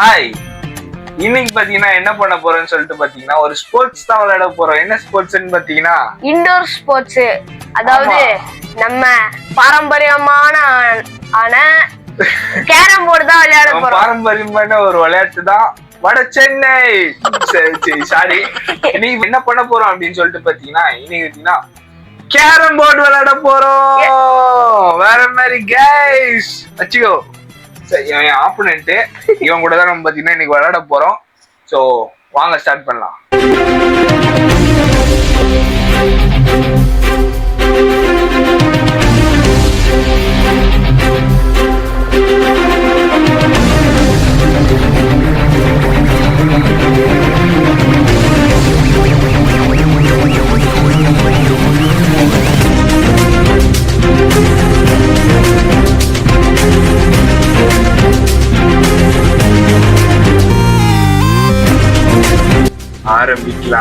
Hi இன்னைக்கு பாத்தீங்கன்னா என்ன பண்ண போறோம்னு சொல்லிட்டு பாத்தீங்கன்னா ஒரு ஸ்போர்ட்ஸ் தான் விளையாட போறோம். என்ன ஸ்போர்ட்ஸ்னு பாத்தீங்கன்னா இன்டோர் ஸ்போர்ட்ஸ் அதாவது நம்ம பாரம்பரியமான ஆன கேரம் போர்டு தான் விளையாட போறோம். பாரம்பரியமான ஒரு விளையாட்டு தான் வட சென்னை. சரி சரி சாரி இன்னைக்கு என்ன பண்ண போறோம் அப்படின்னு சொல்லிட்டு பாத்தீங்கன்னா இன்னைக்கு பாத்தீங்கன்னா கேரம் போர்டு விளையாட போறோம். வேற மாதிரி கைஸ் வச்சுக்கோ. சரி இவன் என் ஆப்போனன்ட் இவன் கூட தான் நம்ம பாத்தீங்கன்னா இன்னைக்கு விளையாட போறோம். சோ வாங்க ஸ்டார்ட் பண்ணலாம்.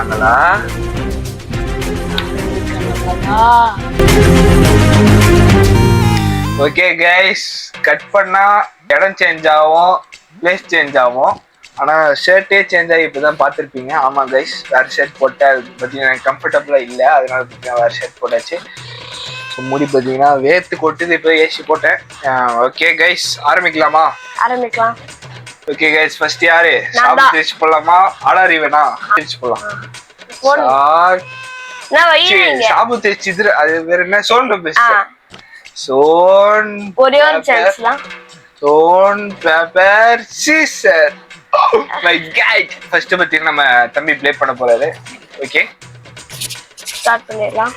ஆரம்பிக்கலாங்களா ஓகே கைஸ் கட் பண்ணா இடம் சேஞ்ச் ஆகும் பிளேஸ் சேஞ்ச் ஆகும். ஆனால் ஷர்ட்டே சேஞ்ச் ஆகி இப்போ தான் பார்த்துருப்பீங்க. ஆமாம் கைஸ் வேறு ஷர்ட் போட்டேன் அது பார்த்தீங்கன்னா எனக்கு கம்ஃபர்டபுளாக இல்லை. அதனால பார்த்தீங்கன்னா வேறு ஷர்ட் போட்டாச்சு. ஸோ முடி பார்த்தீங்கன்னா வேர்த்து கொட்டுது. இப்போ ஏசி போட்டேன். ஓகே கைஸ் ஆரம்பிக்கலாமா? ஆரம்பிக்கலாம். ஓகே கைஸ் ஃபர்ஸ்ட் யாரு? தான். தேய்ச்சி போடலாமா? ஆடாரி வேணா தேய்ச்சி போடலாம். போடு. சா- நான் சரி, வைங்க. சாபு தேய்ச்சி இது அது வேற என்ன? சோன் சோன் ஒரே ஒரு chance zone paper. Scissor my kite first பாத்தீங்கன்னா நம்ம தம்பி ப்ளே பண்ண போறாரு. ஓகே ஸ்டார்ட் பண்ணிடலாம்.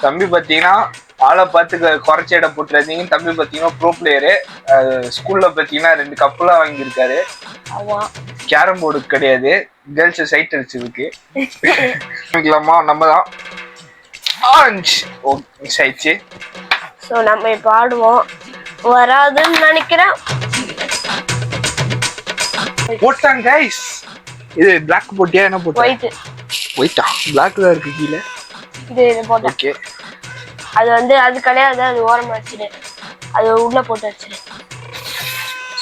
தம்பி பாத்தீங்கன்னா ஆளை பார்த்து குறைச்ச இடம் போட்டுறாதீங்க தம்பி பாத்தீங்கன்னா ப்ரோ பிளேயரு ஸ்கூல்ல பாத்தீங்கன்னா ரெண்டு கப்பெல்லாம் வாங்கியிருக்காரு. கேரம் போர்டு கிடையாது. கேர்ள்ஸ் சைட் அடிச்சதுக்கு ஆரம்பிக்கலாமா நம்ம தான் ஆஞ்ச். ஓ மிஸ் ஆயிடுச்சு. ஸோ நம்ம இப்போ ஆடுவோம். வராதுன்னு நினைக்கிறேன். போட்டாங்க கைஸ் இது பிளாக் போட்டியா? என்ன போட்டா? ஒயிட் ஒயிட்டா பிளாக் தான் இருக்கு கீழே. இது இது போட்டேன். ஓகே அது வந்து அது கிடையாது அது ஓரமா வச்சிரு அது உள்ள போட்டு வச்சிரு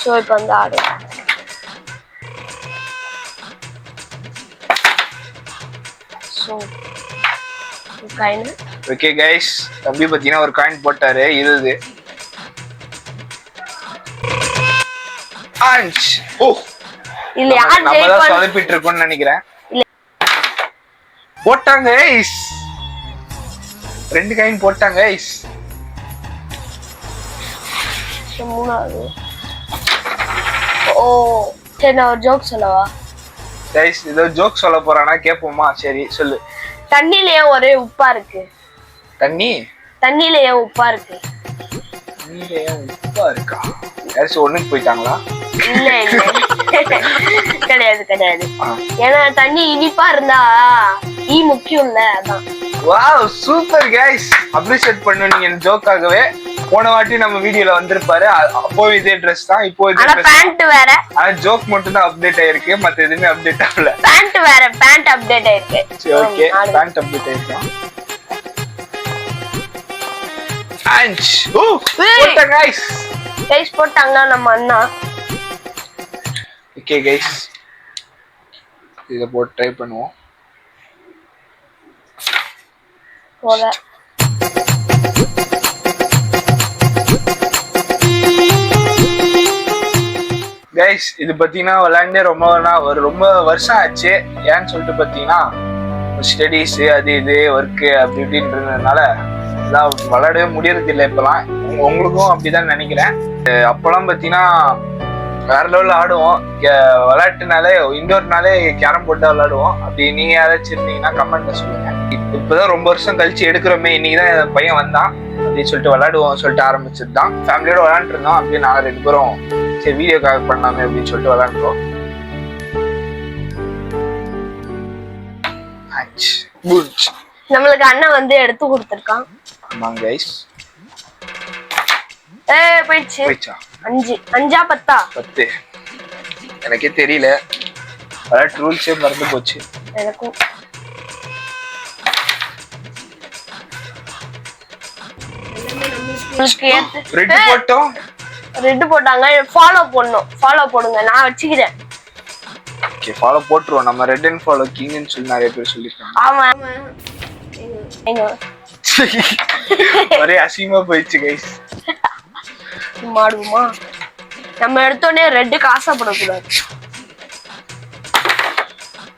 ஸோ இப்போ வந்து ஆடுவோம் ஸோ கைனு ஓகே கைஸ் தம்பி பார்த்தீங்கன்னா ஒரு காயின் போட்டாரு. இருபது ஆஞ்ச். ஓ. இல்ல யார் சொதப்பிட்டு இருக்கோம்னு நினைக்கிறேன். போட்டாங்க கைஸ் ரெண்டு காயின் போட்டாங்க So, மூணாவது. ஓ சரி நான் ஒரு ஜோக் சொல்லவா? கைஸ் ஏதோ ஜோக் சொல்ல போறானா கேட்போமா சரி சொல்லு. தண்ணியில ஏன் ஒரே உப்பா இருக்கு? தண்ணி? தண்ணியில ஏன் உப்பா இருக்கு? தண்ணியில ஏன் உப்பா இருக்கா? யாராச்சும் ஒண்ணுக்கு போயிட்டாங்களா? இல்ல இல்ல. கிடையாது கிடையாது. ஏன்னா தண்ணி இனிப்பா இருந்தா ஈ முக்கியம் இல்ல அதான். வாவ் சூப்பர் கைஸ் அப்ரிஷியேட் பண்ணு நீங்க ஜோக்காகவே போன வாட்டி நம்ம வீடியோல வந்திருப்பாரு. அப்போ இதே ட்ரெஸ் தான் இப்போ இதே பேண்ட் வேற. ஆனா ஜோக் மட்டும் தான் அப்டேட் ஆயிருக்கு. மத்த எதுவுமே அப்டேட் ஆகல. பேண்ட் வேற பேண்ட் அப்டேட் ஆயிருக்கு. சரி ஓகே. பேண்ட் அப்டேட் ஆயிருக்கான் அஞ்ச் ஓ. போட்ட கைஸ் கைஸ் போட்டாங்கன்னா நம்ம அண்ணா. ஓகே கைஸ் இத போட்டு ட்ரை பண்ணுவோம். போல. கைஸ் இது பார்த்தீங்கன்னா விளையாண்டே ரொம்ப நாள் ஒரு ரொம்ப வருஷம் ஆச்சு. ஏன்னு சொல்லிட்டு பார்த்தீங்கன்னா ஸ்டடீஸ் அது இது ஒர்க்கு அப்படி இப்படின்றதுனால எல்லாம் விளையாடவே முடியறது இல்லை இப்போலாம் உங்களுக்கும் அப்படிதான் நினைக்கிறேன். அப்போலாம் பார்த்தீங்கன்னா வேற லெவலில் ஆடுவோம். விளையாட்டுனாலே இண்டோர்னாலே கேரம் போட்டு விளையாடுவோம். அப்படி நீங்கள் யாராச்சும் இருந்தீங்கன்னா கமெண்ட்ல சொல்லுங்க. இப்பதான் ரொம்ப வருஷம் கழிச்சு எடுக்கிறோமே. இன்னைக்கு தான் என் பையன் வந்தான். அப்படின்னு சொல்லிட்டு விளையாடுவோம் சொல்லிட்டு ஆரம்பிச்சது தான் ஃபேமிலியோட விளையாண்டுட்டு இருந்தோம் அப்படியே நாங்கள் ரெண்டு பேரும் சரி வீடியோக்காக பண்ணலாமே அப்படின்னு சொல்லிட்டு விளையாண்டுறோம் நம்மளுக்கு அண்ணன் வந்து எடுத்து கொடுத்துருக்கான். ஆமாங்க கைஸ் ஏ போயிடுச்சு. போயிடுச்சா? அஞ்சு. அஞ்சா பத்தா? பத்து. எனக்கே தெரியல. விளையாட்டு ரூல்ஸே மறந்து போச்சு. எனக்கும். ரெட் போட்டோம் ரெட் போட்டாங்க. ஃபாலோ பண்ணணும் ஃபாலோ போடுங்க. நான் வச்சுக்கிறேன். ஓகே ஃபாலோ போட்டுருவோம். நம்ம ரெட் அண்ட் ஃபாலோ கிங்னு சொல்லி நிறைய பேர் சொல்லியிருக்காங்க. ஆமா. எங்க? ஒரே அசிங்கமா போயிடுச்சு கைஸ் மாடுமா நம்ம எடுத்தோடனே ரெட்டுக்கு ஆசைப்படக்கூடாது.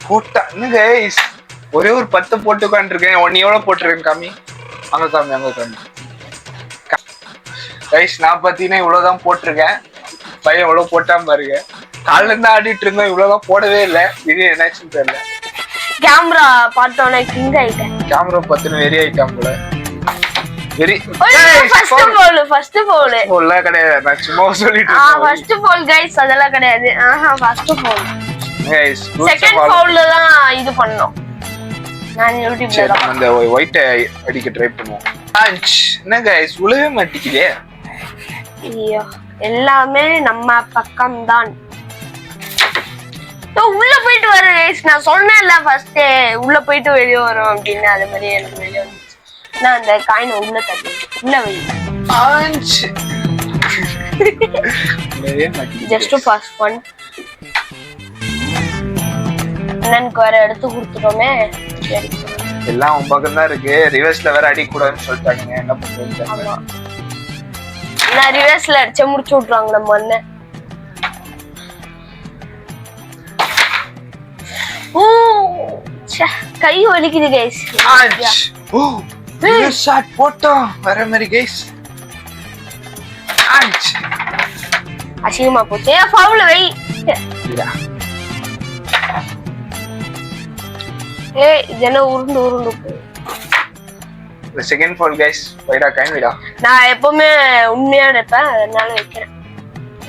போட்டா கைஸ் ஒரே ஒரு பத்து போட்டு உட்காந்துருக்கேன் ஒன்னு எவ்வளவு போட்டிருக்கேன் காமி? அங்க காமி அங்க காமி. கைஸ் நான் பாத்தீங்கன்னா இவ்வளவுதான் போட்டிருக்கேன். பையன் எவ்வளவு போட்டான் பாருங்க. காலைல இருந்து ஆடிட்டு இருந்தோம் இவ்வளவுதான் போடவே இல்லை. இது என்னாச்சுன்னு தெரியல. கேமரா பார்த்தோன்னே கிங் ஆயிட்டேன். கேமரா பத்துன்னு வெறி ஆயிட்டான் போல. வெறி ஃபர்ஸ்ட் போல் ஃபர்ஸ்ட் போல் இல்ல கிடையாது. நான் சும்மா சொல்லிட்டு ஆ ஃபர்ஸ்ட் போல் கைஸ் அதெல்லாம் கிடையாது. ஆஹா ஃபர்ஸ்ட் போல் கைஸ் செகண்ட் பவுல்ல தான் இது பண்ணோம். நான் யூடியூப்ல அந்த ஒயிட்டை அடிக்க ட்ரை பண்ணுவோம். என்ன கைஸ் உழவே மாட்டிக்குதே ஐயோ எல்லாமே நம்ம பக்கம் தான் உள்ள போயிட்டு வர கைஸ் நான் சொன்னேன்ல ஃபர்ஸ்ட் உள்ள போயிட்டு வெளியே வரோம் அப்படின்னு அது மாதிரி எனக்கு வெளியே வந்துச்சு. நான் அந்த காயினை உள்ள தட்டி உள்ள வை ஆஞ்ச். உழவே மாட்டிக்குது. ஜஸ்ட் ஃபாஸ்ட் ஒன் அண்ணனுக்கு வேற எடுத்து கொடுத்துட்டோமே. எல்லாம் உன் பக்கம் தான் இருக்கு ரிவர்ஸ்ல வேற அடிக்க கூடாதுன்னு சொல்லிட்டாங்க என்ன பண்றது நான் ரிவர்ஸ்ல அடிச்ச முடிச்சு விட்ருவாங்க நம்ம அண்ணன் ஓ கை வலிக்குது கைஸ். ஓ reverse shot போட்டோம் வர மாதிரி கைஸ். அசிங்கமா போச்சு ஏன் ஃபவுல வை இதா. ஏ இது என்ன உருண்டு உருண்டு போகுது? இந்த செகண்ட் ஃபால் கைஸ் வைடா கைன் வைடா நான் எப்பவுமே உண்மையா நினைப்பேன் அதனால வைக்கிறேன்.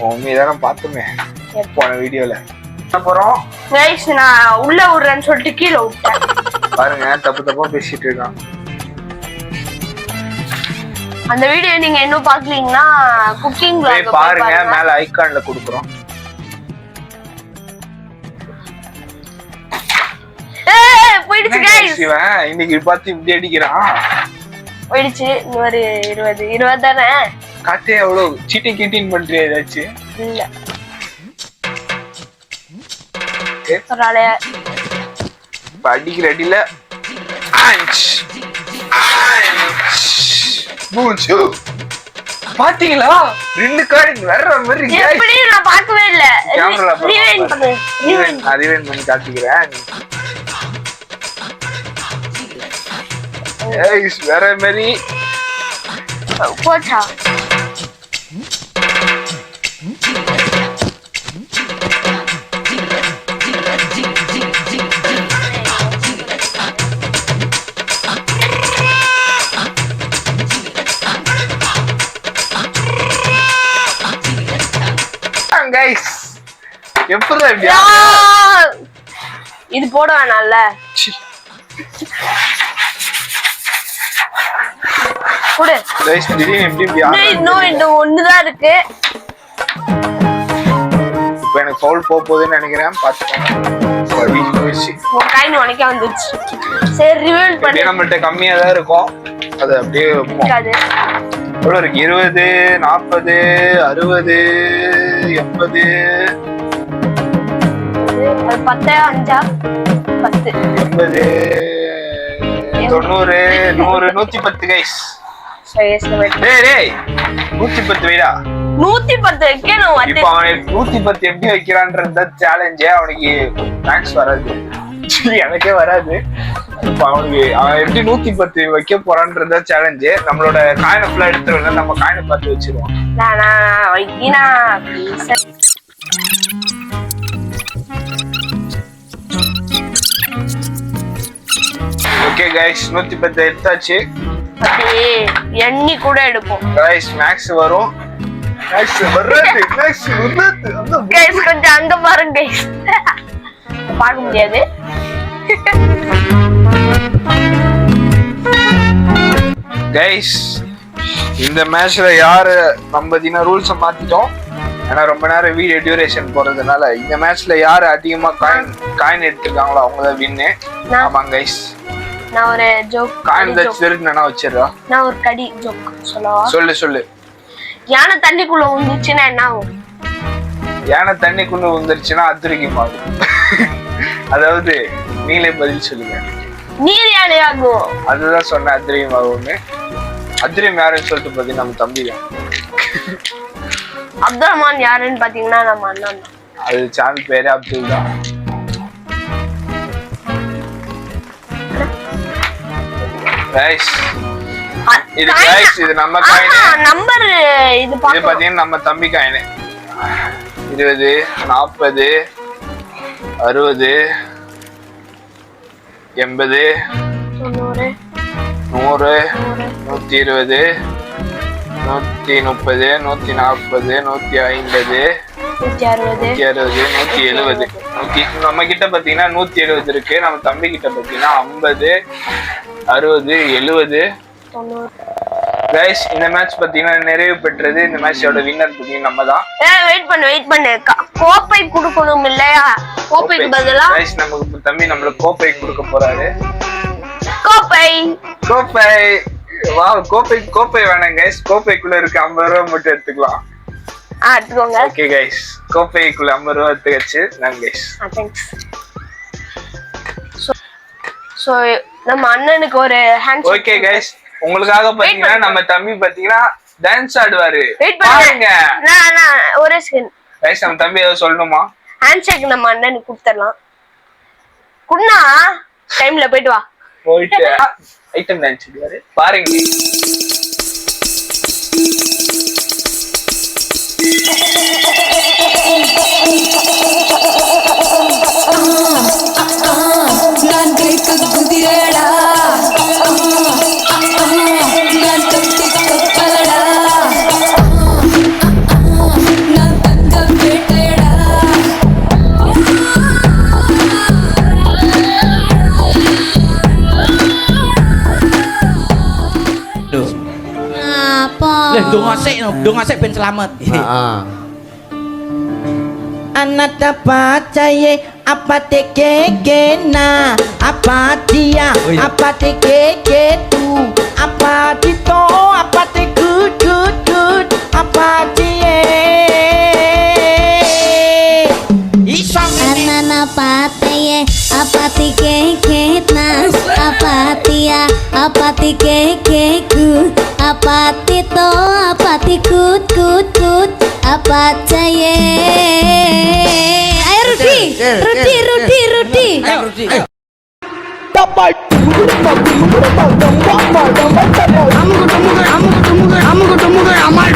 உண்மையை பார்த்துமே. போன வீடியோல அப்புறம் கைஸ் நான் உள்ள விடுறேன்னு சொல்லிட்டு கீழே விட்டேன். பாருங்க தப்பு தப்பா பேசிட்டு இருக்கான். அந்த வீடியோ நீங்க இன்னும் பாக்கலீங்கன்னா குக்கிங் பாருங்க மேல ஐகான்ல குடுக்குறோம். போயிடுச்சு கைஸ் இவன் இன்னைக்கு பார்த்து இப்படி அடிக்கிறான். போயிடுச்சு. இன்னொரு இருபது. இருபது தானே? காட்டே எவ்வளவு? சீட்டிங் கீட்டிங் பண்றியா ஏதாச்சும்? இல்ல. இப்ப அடிக்கிற அடியில. மூச்சு. பாத்தீங்களா? ரெண்டு கார்டு வேற மாதிரி. எப்படி நான் பார்க்கவே இல்ல. நான் rewind பண்ணி காட்டிக்கிறேன். Guys, வேற மாதிரி போச்சா கைஸ் எப்படி இப்படி? ஆ! இது போட வேணாம்ல. கொடு. Guys, திடீர்னு எப்படி இப்படி இன்னும் இந்த இருக்கு. இப்ப எனக்கு ஃபவுல் போக போகுதுன்னு நினைக்கிறேன். பாத்துக்கோங்க சரி, போயிடுச்சு. உன் காயின் உனக்க சரி ரிவீல் பண்ணி. அப்படியே நம்மள்ட்ட கம்மியா தான் இருக்கும். அது அப்படியே. இருக்காது. இருக்கு? இருபது நாற்பது அறுபது எண்பது. அது பத்தே அஞ்சா? பத்து. எண்பது தொண்ணூறு நூறு நூத்தி பத்து கைஸ் நூத்தி பத்து வைடா. நூத்தி பத்து வைக்கணும் வந்து இப்ப அவன் நூத்தி பத்து எப்படி வைக்கிறான்றது சேலஞ்சே அவனுக்கு மேக்ஸ் வராது. எனக்கே வராது. இப்ப அவனுக்கு அவன் எப்படி நூத்தி பத்து வைக்க போறான்றத சேலஞ்சு நம்மளோட காயினை ஃபுல்லா எடுத்துருவோம் நம்ம காயினை பார்த்து வச்சிருவோம். ஓகே கைஸ் நூத்தி பத்து எடுத்தாச்சு. அப்படியே எண்ணி கூட எடுப்போம். கைஸ் மேக்ஸ் வரும். மேக்ஸ் வராது மேக்ஸ் வராது கைஸ் கொஞ்சம் அங்க பாருங்க. கைஸ் பார்க்க முடியாது. கைஸ் இந்த மேட்ச்ல யாரு நம்ம பார்த்தீங்கன்னா ரூல்ஸை மாத்திட்டோம்? ஏன்னா ரொம்ப நேரம் வீடியோ டியூரேஷன் போறதுனால இந்த மேட்ச்ல யாரு அதிகமா காயின் காயின் எடுத்திருக்காங்களோ அவங்க தான் வின்னு. ஆமாங்க கைஸ் நான் ஒரு ஜோக் காயின் ஏதாச்சும் தெரிஞ்சுனா வச்சிடுறா. நான் ஒரு கடி ஜோக் சொல்லவா? சொல்லு சொல்லு. யானை தண்ணிக்குள்ள வந்துச்சுன்னா என்ன ஆகும்? யானை தண்ணிக்குள்ள வந்துருச்சுன்னா அத்துரிக்குமாகும் அதாவது நீங்களே பதில் சொல்லுங்க. நீர் யானை ஆகும் அதுதான் சொன்னேன் அத்திரியமாகும்னு அத்திரியம் யாருன்னு சொல்லிட்டு பார்த்தீங்கன்னா நம்ம தம்பி தான் அப்துல் ரஹ்மான் யாருன்னு பாத்தீங்கன்னா நம்ம அண்ணன் அது சாமி பேரு அப்துல் தான் Guys, இது guys, இது நம்ம காயின் நம்பர் இது பாத்தீங்கன்னா நம்ம தம்பி காயின் இருபது நாற்பது அறுபது எண்பது நூறு நூத்தி இருபது நூத்தி முப்பது நூத்தி நாற்பது நூத்தி ஐம்பது நூத்தி அறுபது. நூத்தி எழுபது. நூத்தி நம்ம கிட்ட பாத்தீங்கன்னா நூத்தி எழுபது இருக்கு. நம்ம தம்பி கிட்ட பாத்தீங்கன்னா ஐம்பது அறுபது எழுபது. கைஸ் இந்த மேட்ச் பாத்தீங்கன்னா நிறைவு பெற்றது இந்த மேட்சோட வின்னர் பாத்தீங்கன்னா நம்ம தான் வெயிட் பண்ணு வெயிட் பண்ணு. கோப்பை கொடுக்கணும் இல்லையா? கோப்பைக்கு பதிலா? கைஸ் நமக்கு தம்பி நம்மளுக்கு கோப்பை கொடுக்க போறாரு. கோப்பை. கோப்பை. வா கோப்பை கோப்பை வேணாம் கைஸ் கோப்பைக்குள்ள இருக்க ஐம்பது ரூபா மட்டும் எடுத்துக்கலாம். ஆ எடுத்துக்கோங்க. ஓகே கைஸ் கோப்பைக்குள்ள ஐம்பது ரூபா எடுத்துக்கச்சு. நான் கைஸ் தேங்க்ஸ் ஸோ நம்ம அண்ணனுக்கு ஒரு ஹேண்ட் ஓகே கைஸ் உங்களுக்காக பாத்தீங்கன்னா நம்ம தம்பி பாத்தீங்கன்னா டான்ஸ் ஆடுவாரு. பாருங்க. நான் நான் ஒரே செகண்ட் கைஸ் நம்ம தம்பி ஏதாவது சொல்லணுமா? ஹேண்ட் ஷேக் நம்ம அண்ணனுக்கு கொடுத்துடலாம். குண்ணா டைம்ல போயிட்டு வா. போயிட்டு ஐட்டம் டான்ஸ் ஆடுவாரு. பாருங்க. Lah donga sik no, donga sik ben slamet. Heeh. dapat pacaye apa tekekena oh, iya. apa dia? Apa tekeketu apa dito? Apa tekut apa dia Anak anana pataye apa tekekena apa dia? Apa tekekekut apati to apati kut kut kut apa caye ayo Rudi Rudi Rudi Rudi আমার